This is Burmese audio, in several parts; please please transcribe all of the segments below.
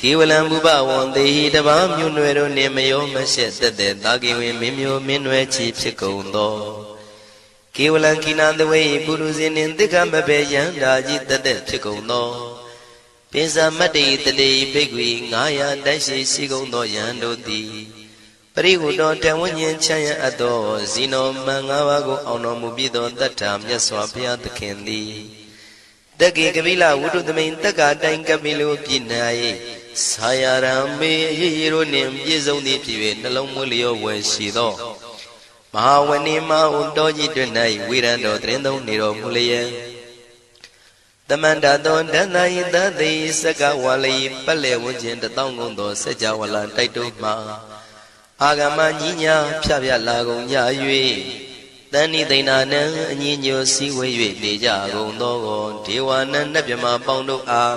ကေဝလံဘုဘဝံတေဟိတပါမြို့နွယ်တို့နှင့်မယောမရှက်သက်သက်တာကေဝင်မင်းမျိုးမင်းနွယ်ချီဖြစ်ကုန်သောကေဝလံကိနာတဝေပုရုဇဉ်နှင့်တိက္ခမဘေယံဓာကြီးသက်သက်ဖြစ်ကုန်သောပိစမတ္တိတတိဘိက္ခွေ900တိုက်ရှိရှိကုန်သောယံတို့သည်ပရိဟုတော်တဝဉ္ဉ္ချမ်းရအပ်သောဇီနောမန်၅ပါးကိုအောင်တော်မူပြီးသောတတ္ထာမြတ်စွာဘုရားသခင်သည်တက္ကေကပိလဝုဒ္ဓသမိန်တက္ကတိုင်ကပိလိုပြည်၌ ဆာယရံမေရေရေတို့နှင့်ပြည့်စုံသည်ဖြစ်၍နှလုံးမွေးလျောဝယ်ရှိသောမဟာဝဏိမဟုတောကြီးတွင်၌ဝိရံတော်တရင်သုံးနေတော်မူလျက်တမန္တသောဒန္တယိသတိစကဝါလိပက်လေဝန်းကျင်တသောင်းကုန်သောစัจ java လာတိုက်တို့မှာအာဂမညီညာဖြဖြလာကုန်ကြ၍တန်ဤသိဏနံအညီညွတ်စည်းဝေး၍နေကြကုန်သောဒေဝနံနတ်မြမပေါင်းတို့အား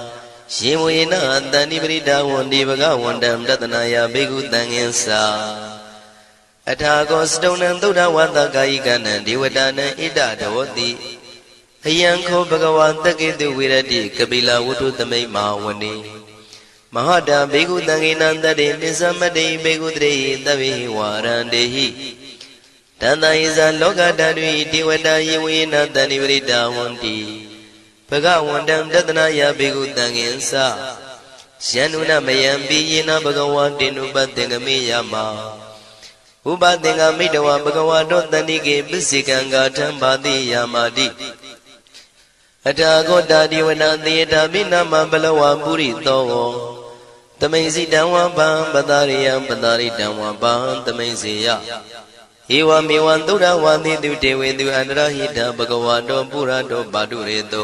ရှင်ဝေနတန္တိပရိဒါဝန္ဒီဘဂဝန္တံတတနာယဘိက္ခုတံဃင်္စာအထာကောစတုံနံသုဒ္ဓဝါသကာယိကနံဒေဝတာနံဣဒတဝတိအယံခောဘဂဝါတက္ကေတုဝိရတိကပိလဝတ္ထုသမိတ်မာဝနေမဟာတာဘေကုတံကိနံတတေပစ္စမတေဘေကုတရေတဗေဝါရန္တေဟိတန္တယဇလောကဓာတုဣတိဝတယေဝေနတဏိဝရိတာဝန္တိ ဘဂဝန္တံတတနာယဘေကုတံကိဉ္စယန္နုနမယံပိယေနဘဂဝါတေနုပတ္တေငမေယမဥပသင်္ကမိတဝဘဂဝါတောတဏိကေပစ္စေကံဂါထံဘာတိယာမာတိအထာဂောတာဒီဝနာသေတာမိနာမဘလဝပုရိသောတမိန်စီတံဝပံပတာရိယံပတာရိတံဝပံတမိန်စီယဧဝမေဝံသုဒ္ဓဝါတိတုတေဝေတုအန္တရဟိတဘဂဝါတောပုရတောပါတုရေတု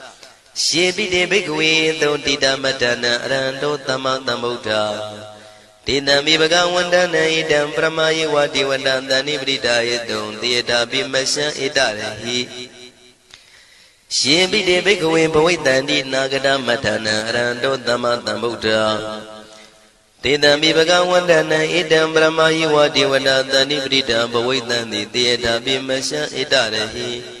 ရှေပိတေဘိက္ခဝေသောတိတမတ္တနံအရဟံတောသမ္မာသမ္ဗုဒ္ဓတေတံမိဘဂဝန္တနံဣတံပရမယေဝတိဝတံတဏိပရိဒါယေတုံတေတာပိမရှံဣတရဟိရှင်ပိတေဘိက္ခဝေဘဝိတန္တိနာဂတမတ္တနံအရဟံတောသမ္မာသမ္ဗုဒ္ဓတေတံမိဘဂဝန္တနံဣတံပရမယေဝတိဝတံတဏိပရိဒါဘဝိတန္တိတေတာပိမရှံဣတရဟိ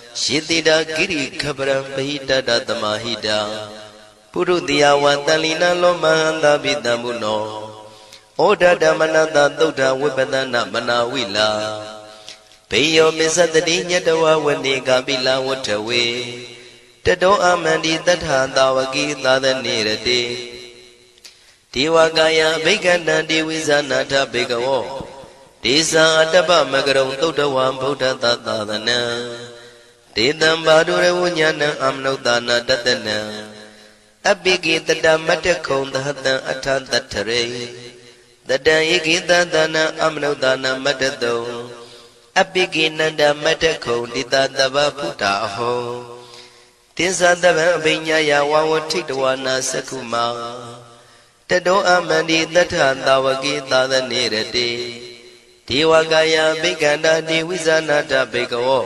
ယေတိတာကိရိခပရံပဟိတတတမဟိတာပုရုတိယဝတန်လီနာလောမဟန္တာပိတံဘုနောဩဒဓမ္မနတသုဒ္ဓဝိပဒနာမနာဝိလာဘေယောမစ္စတတိညတဝဝနေကပိလဝထဝေတတောအမန္တိတထာတာဝကိသာသနေရတိဒေဝကာယဘိက္ခန္တံဒေဝိဇာနာထဘေကဝောဒေသံအတ္တပမကရုံသုတ်တဝံဗုဒ္ဓတသာသနံ ဒေတံဘာဒုရဝဉာဏံအမနုဿာနာတတနံအပိကိတတမတ္တခုံသဟတံအထတထရေတတံဧကိတသနံအမနုဿာနာမတ္တတုံအပိကိနန္ဒမတ္တခုံတိတတဗဗုဒ္ဓအဟောတင်္သတဗံအပိညာယဝဝထိတဝနာသက္ခုမာတတောအမန္တိတထသာဝကိသာသနေရတိဒေဝကာယဘိက္ခန္တာဒေဝိဇာနာတဘေကဝော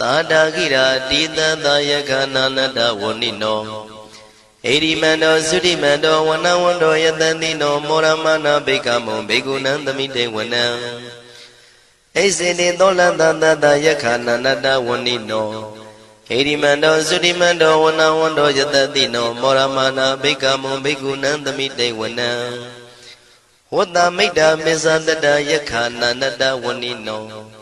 သာတာကိရာတိတသာယကနာနတဝဏိနောဣရိမန္တောသုတိမန္တောဝနဝန္တောယတတိနောမောရမနာဘိကမောဘေကုဏံသမိတေဝနံဣစေတိသောလတတတယခာနန္တဝဏိနောဣရိမန္တောသုတိမန္တောဝနဝန္တောယတတိနောမောရမနာဘိကမောဘေကုဏံသမိတေဝနံဝတ္တမိတ်တာမေဇတတယခာနန္တဝဏိနော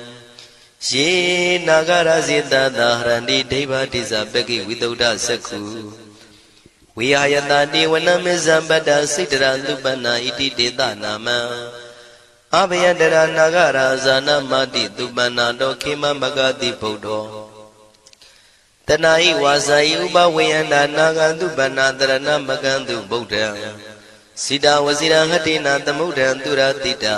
ယေနာဂရဇေတသာဟရန္တိဒိဗ္ဗတိဇပကိဝိတုဒ္ဓစက္ခုဝိဟာယတတိဝနမေဇံပတ္တစိတရလူပနာဣတိတေသနာမံအဘယတရနာဂရာဇာနမတိသူပနာတောခေမမဂတိဗုဒ္ဓောတဏှာဤဝါစာဤဥပဝေယန္တာနာဂန္တုပဏ္ဏတရဏမကန္တုဗုဒ္ဓံစိတဝစီရဟတိနာသမုဒ္ဒံသူရတိတာ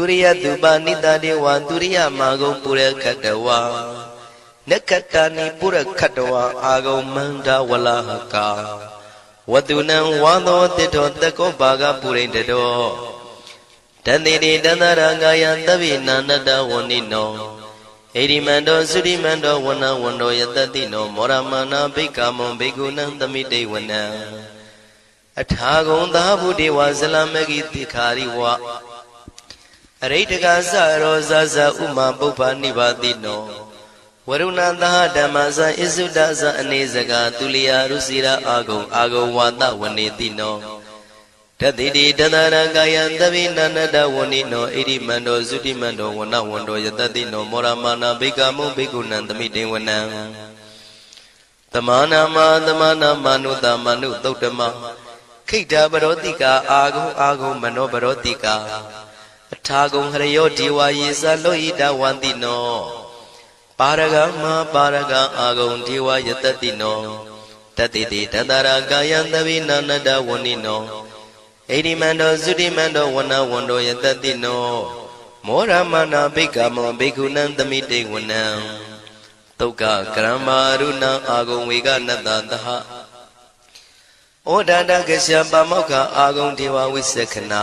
သူရိယသူပါနိတတေဝံသူရိယမာဂုံပုရခတဝါနက္ခတနိပုရခတဝါအာဂုံမန္တဝလဟကာဝတုနံဝါသောတိတောတကောပါကပုရိတတောတန်တိတိတန္တရာကာယသဗ္ဗိနန္တဝဏိနောဣတိမန္တောသုတိမန္တောဝဏဝန္တောယတတိနောမောရမနာဘိက္ခမွန်ဘိက္ခုနံသမိတေဝနံအထာဂုံသာဘုဒေဝဇလမဂိတိခာရိဝ အရိတကသရောဇဇဥမာပုပ္ပနိဗ္ဗာတိနောဝရုဏသဟဓမ္မဇဣစုဒဇအနေစကာသူလျာရုစီရာအာဂုံအာဂုံဝါဒဝနေတိနောတတိတိတတရကာယံသဗ္ဗိနန္တဝဏိနောဣရိမန္တောသုတိမန္တောဝနဝန္တောယတတိနောမောရမာနာဘိကမုဘိက္ခုနံသမိတေဝနံသမာနာမသမာနာမနုတမနုသုတ်တမခိတ္တပရောတိကာအာဂုံအာဂုံမနောပရောတိကာ အထာဂုံဟရယောဒီဝါယေသလောဟိတဝန္တိနောပါရဂမပါရဂအာဂုံဒီဝါယတတိနောတတိတိတတရာကာယံသဗိနာနတဝဏိနောဣတိမန္တောသုတိမန္တောဝနဝန္တောယတတိနောမောရမနာဘိက္ခမောဘိက္ခုနံသမိတေဝနံတုတ်ကကရမရုဏအာဂုံဝေကနတသဟဩဒန္တကရှပမောက္ခအာဂုံဒေဝဝိသခနာ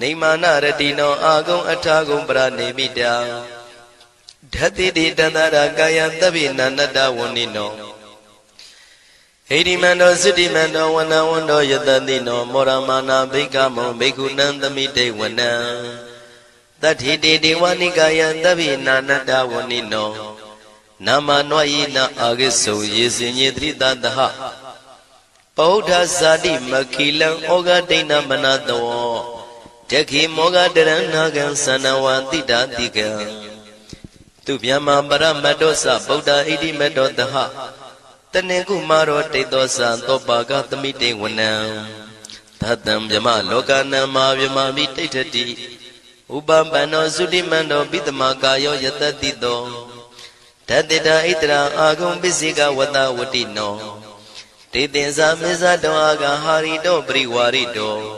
နေမာနရတိနောအာဂုံအထာဂုံပရနေမိတာဓတ္တိတိတတရာကာယသဗ္ဗိနန္တဝဏိနောဟိရိမန္တောသုတိမန္တောဝနဝန္တောယတတိနောမောရမာနာဘိကမောဘိက္ခုနံသမိတေဝနံတတိတေဒေဝနိကာယသဗ္ဗိနာနတဝဏိနောနာမနွာယိနာအာဂိစုံယေစင်ညေတိတတဟပောဓဇာတိမခိလံဩဃဒိဏမနတော တခိမောဃတရဏကံသနဝတိတာတိကံသူဗျမပရမတ္တောသဗုဒ္ဓဣတိမတ္တောတဟတနေကုမာရောတိတောသသောပါကသမိတေဝနံသတံဗျမလောကနံမာဗျမမိတိဋ္ဌတိဥပပန္နောသုတိမန္တောပိတမကာယောယတတိတောဓတ္တိတာဣတရာအာဂုံပစ္စေကဝတဝတိနောတေတင်္စာမေဇတောအာဂဟာရိတောပရိဝါရိတော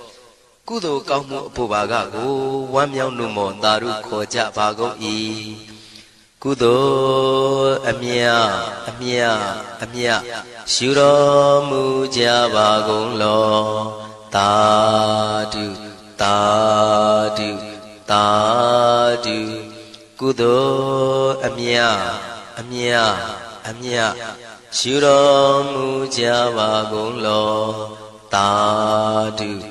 ကုသိုလ်ကောင်းမှုအဖို့ပါကကိုဝမ်းမြောက်နှုမောသာဓုခေါ်ကြပါကုန်၏ကုသိုလ်အမြအမြအမြယူတော်မူကြပါကုန်လောသာဓုသာဓုသာဓုကုသိုလ်အမြအမြအမြယူတော်မူကြပါကုန်လောသာဓု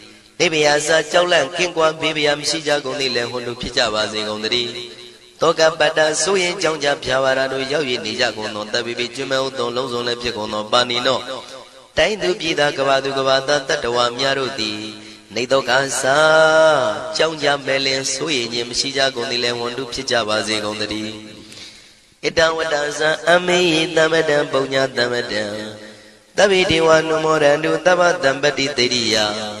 နေဗျာစာကြောက်လန့်ကင်းကွာဘေးဗျာမရှိကြကုန်သည်လည်းဟွန်တို့ဖြစ်ကြပါစေကုန်သတည်းတောကပတ္တဆိုရင်ကြောင့်ကြဖြာပါရာတို့ရောက်ရနေကြကုန်သောတပ်ပိပိကျွမ်းမဲ့ဥသောလုံးစုံလည်းဖြစ်ကုန်သောပါဏိနောတိုင်းသူပြည်သားကဘာသူကဘာသားတတ္တဝါများတို့သည်နေတော့ကစားကြောင့်ကြမဲ့လင်ဆိုရင်ခြင်းမရှိကြကုန်သည်လည်းဝန်တုဖြစ်ကြပါစေကုန်သတည်းဣတံဝတ္တဇံအမေဟိတမတံပုံညာတမတံတဗ္ဗေဒေဝနုမောရန္တုတဗ္ဗတံပတိတေရိယ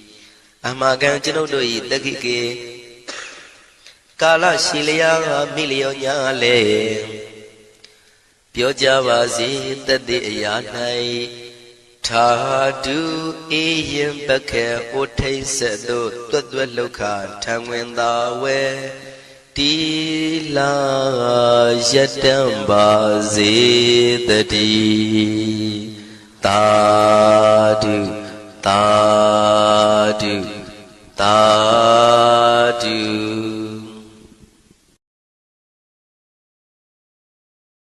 အမကံကျွန်ုပ်တို့၏တက္ခိကေကာလရှိလျာမိလျောညာလေပြောကြပါစေတသက်အရာ၌ထာတုအေယံပခေဩထိတ်ဆက်တို့တွတ်တွတ်လောက်ခထံဝင်သာဝဲတီလာယတံပါစေတတိသာ တာတုတာတု